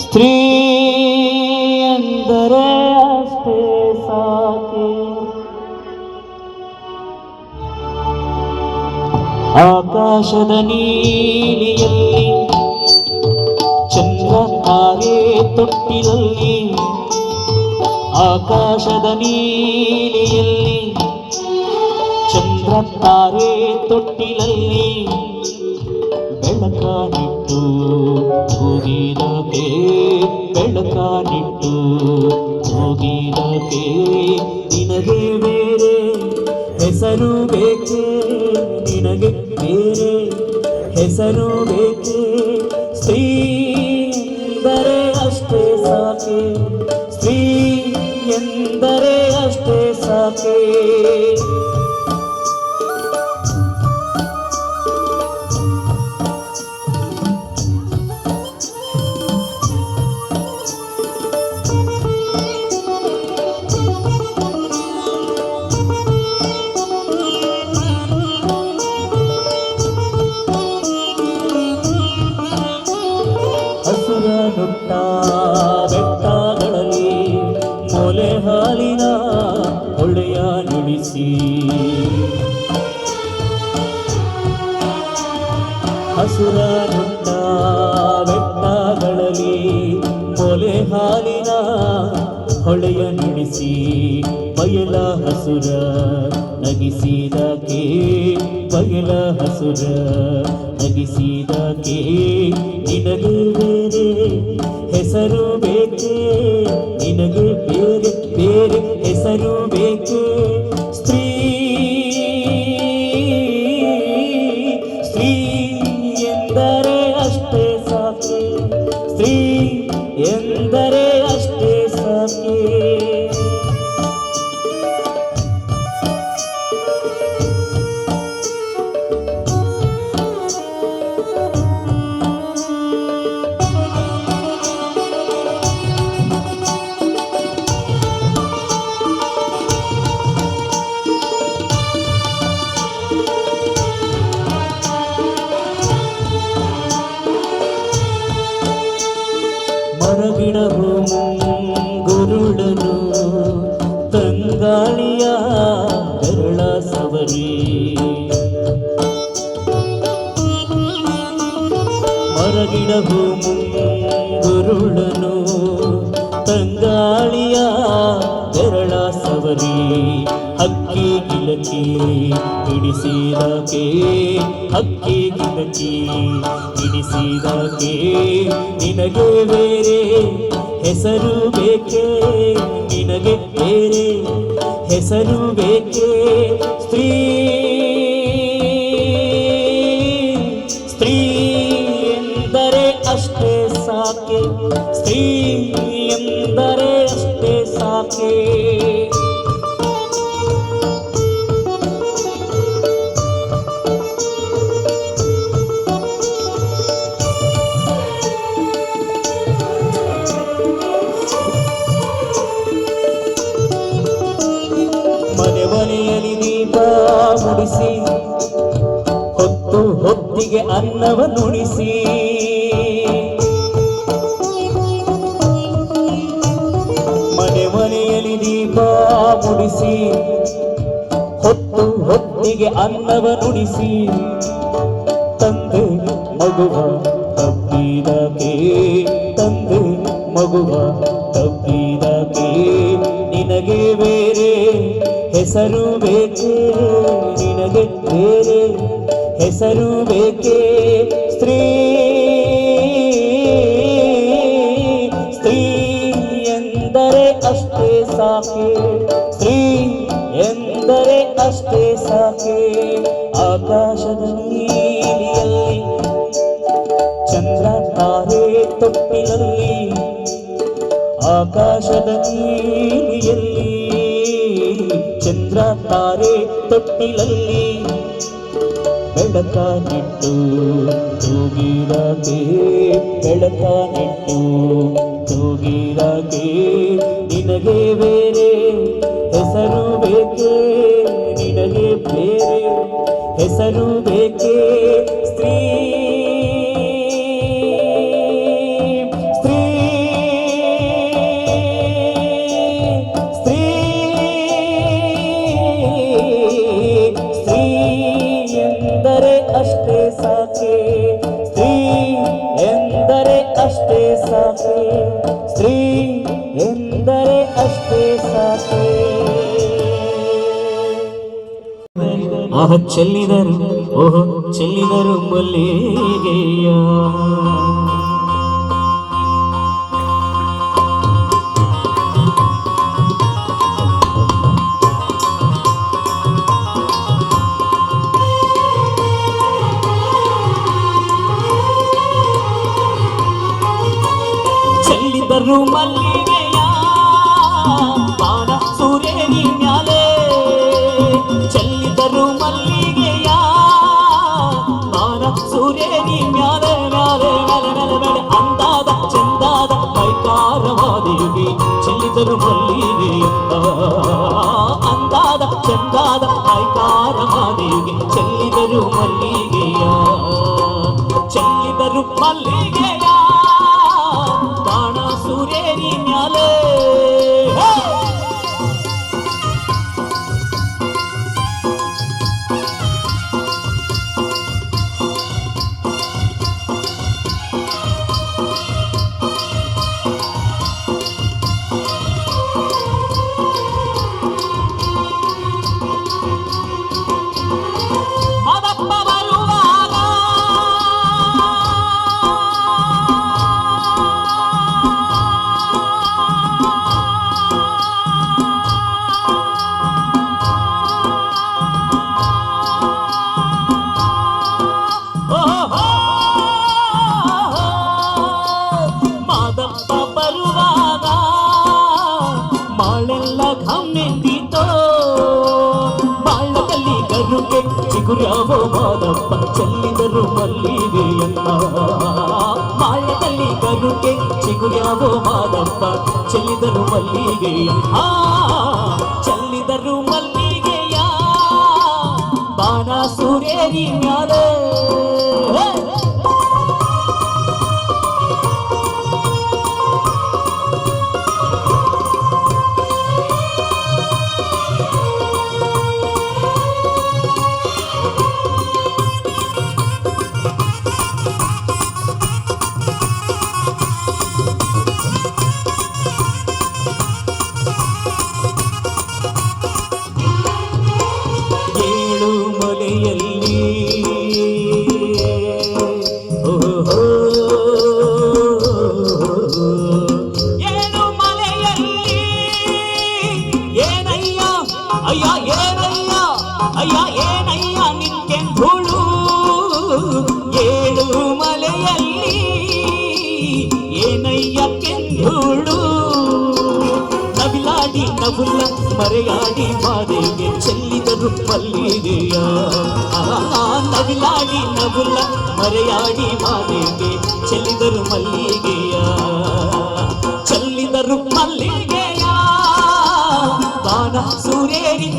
ಸ್ತ್ರೀ ಎಂದರೆ ಅಷ್ಟೇ ಸಾಕೆ. ಆಕಾಶದ ನೀಲಿಯಲ್ಲಿ ಚಂದ್ರ ತಾರೆ ತೊಟ್ಟಿಲಲ್ಲಿ, ಆಕಾಶದ ನೀಲಿಯಲ್ಲಿ ಚಂದ್ರ ತಾರೆ ತೊಟ್ಟಿಲಲ್ಲಿ ಬೆಳಕಾನಿಟ್ಟು ಹೋಗಿದಕ್ಕೆ ಬೆಳಕಾನಿಟ್ಟು ಹೋಗಿದಕ್ಕೆ ನಿನಗೆ ಬೇರೆ ಹೆಸರು ಬೇಕೆ? ನಿನಗೆ ಬೇರೆ ಹೆಸರು ಬೇಕೆ? ಸ್ತ್ರೀ ಎಂದರೆ ಅಷ್ಟೇ ಸಾಕೆ. ಸ್ತ್ರೀ ಎಂದರೆ ಅಷ್ಟೇ ಸಾಕೆ. ಮೊಲೆ ಹಾಲಿನ ಹೊಳೆಯ ನುಡಿಸಿ ಬಯಲ ಹಸುರ ನಗಿಸಿದಕ್ಕೆ, ಬಯಲ ಹಸುರ ನಗಿಸಿದಕ್ಕೆ ನಿನಗೆ ಬೇರೆ ಹೆಸರು ಬೇಕೇ? ನಿನಗೆ ಬೇರೆ ಬೇರೆ ಹೆಸರು ಬೇಕೆ? ಎಂದರೆ ಗಿಲಕಿ ಹಿಡಿಸಿದಕ್ಕೆ, ಹಕ್ಕಿ ಗಿಲಕಿ ಹಿಡಿಸಿದಕ್ಕೆ, ನಿನಗೆ ಬೇರೆ ಹೆಸರು ಬೇಕೆ? ನಿನಗೆ ಬೇರೆ ಹೆಸರು ಬೇಕೆ? ಸ್ತ್ರೀ ಸ್ತ್ರೀ ಎಂದರೆ ಅಷ್ಟೇ ಸಾಕೆ, ಸ್ತ್ರೀ ಎಂದರೆ ಅಷ್ಟೇ ಸಾಕೆ. ಮನೆಯಲ್ಲಿ ದೀಪ ಮುಡಿಸಿ, ಹೊತ್ತು ಹೊತ್ತಿಗೆ ಅನ್ನವ ನುಡಿಸಿ ಮನೆ ಮನೆಯಲ್ಲಿ ದೀಪ ಮುಡಿಸಿ, ಹೊತ್ತು ಹೊತ್ತಿಗೆ ಅನ್ನವ ನುಡಿಸಿ ತಂದೆ ಮಗುವ ತಪ್ಪಿದಕ್ಕೆ, ತಂದೆ ಮಗುವ ತಪ್ಪಿದಕ್ಕೆ ನಿನಗೆ ಬೇರೆ ಹೆಸರು ಬೇಕೆ? ನಿನಗೆ ಬೇರೆ ಹೆಸರು ಬೇಕೆ? ಸ್ತ್ರೀ ಸ್ತ್ರೀ ಎಂದರೆ ಅಷ್ಟೇ ಸಾಕೆ? ಸ್ತ್ರೀ ಎಂದರೆ ಅಷ್ಟೇ ಸಾಕೆ? ಆಕಾಶದ ನೀಲಿಯಲ್ಲಿ ಚಂದ್ರ ತಾರೆ ತೊಟ್ಟಿಲಲ್ಲಿ ಆಕಾಶದ ನೀಲಿಯಲ್ಲಿ ಚಂದ್ರ ತಾರೆ ತೊಟ್ಟಿಲಲ್ಲಿ ಬೆಳಕಾನಿಟ್ಟು ತೂಗಿರಕೆ ಬೆಳಕಾನಿಟ್ಟು ತೂಗಿರಕೆ ನಿನಗೆ ಬೇರೆ ಹೆಸರು ಬೇಕೇ? ನಿನಗೆ ಬೇರೆ ಹೆಸರು ಬೇಕೆ? ಸ್ತ್ರೀ ಚೆಲ್ಲಿದರೆ ಅಷ್ಟೇ ಸಾಕೆ ಆಹ ಚೆಲ್ಲಿದರು ಓಹೋ ಚೆಲ್ಲಿದರು ಮಲ್ಲಿಗೆಯ ಚೆಲ್ಲಿದರು ಮಲ್ಲಿಗೆಯ ಚೆಲ್ಲಿದರು ಮಲ್ಲಿಗೆಯ ಅಂದಾದ ಚಂದಾದ ಕೈಕಾರವಾದಿಗೆ ಚೆಲ್ಲಿದರು ಮಲ್ಲಿಗೆಯ ಚೆಲ್ಲಿದರು ಮಲ್ಲಿಗೆಯ ಬಾಣ ಸೂರ್ಯನಿ ಮ್ಯಾಲೆ ಗರುಗೆ ಚಿಗುರ್ಯಾವೋ ಮಾದಪ್ಪ ಚೆಲ್ಲಿದರು ಮಲ್ಲಿಗೆಯ ಆ ಚೆಲ್ಲಿದರು ಮಲ್ಲಿಗೆಯ ಬಾಣ ಸೂರ್ಯರಿ ಮ್ಯಾಲೆ చూడు నవిలాడి నవుల మరయాడి మాదేవి చెల్లిదరు పల్లిదేయా. నవిలాడి నవుల మరయాడి మాదేవి చెల్లిదరు మల్లిగేయా చెల్లిదరు మల్లిగేయా బాణ సూరేరి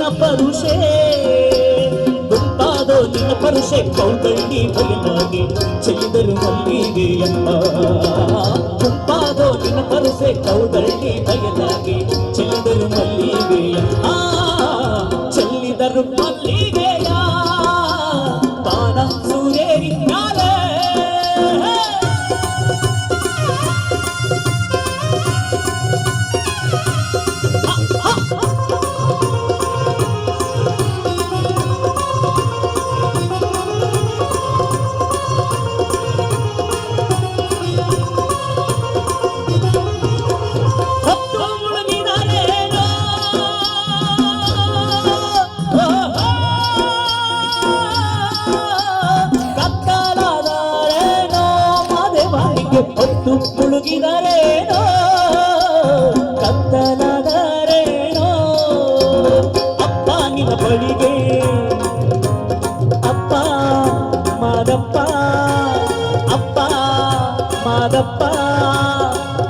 ನಿನ್ನ ಪರುಷೆ ಗುಂಪಾದೋ ನಿನ್ನ ಪರುಷೆ ಕೌಗಳ್ಳಿ ಬಯಲಾಗಿ ಚೆಲ್ಲಿದರು ಮಲ್ಲಿಗೆಯನ್ನ ಗುಂಪಾದೋ ನಿನ್ನ ಪರುಷೆ ಕೌಗಳ್ಳಿ ಬಯಲಾಗಿ ಚೆಲ್ಲಿದರು ಮಾದಪ್ಪ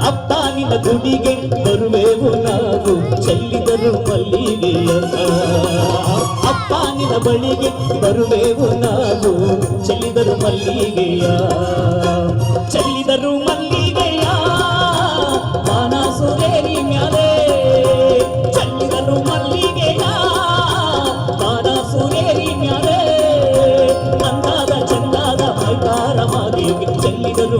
ಅಪ್ಪ ನಿನ್ನ ಗುಡಿಗೆ ಬರುವೆವು ನಾವು ಚೆಲ್ಲಿದರು ಮಲ್ಲಿಗೆಯ ಅಪ್ಪ ನಿನ್ನ ಬಳಿಗೆ ಬರುವೆವು ನಾವು ಚೆಲ್ಲಿದರು ಮಲ್ಲಿಗೆಯ. ಚೆಲ್ಲಿದರು ಮಲ್ಲಿಗೆಯ ಮಾನಸುರೇರಿ ಮ್ಯಾಲೆ. ಚೆಲ್ಲಿದರು ಮಲ್ಲಿಗೆಯ ಮಾನಸುರೇರಿ ಮ್ಯಾಲೆ. ಚಂದಾದ ಚಂದಾದ ಮೈಕಾರ ಚೆಲ್ಲಿದರು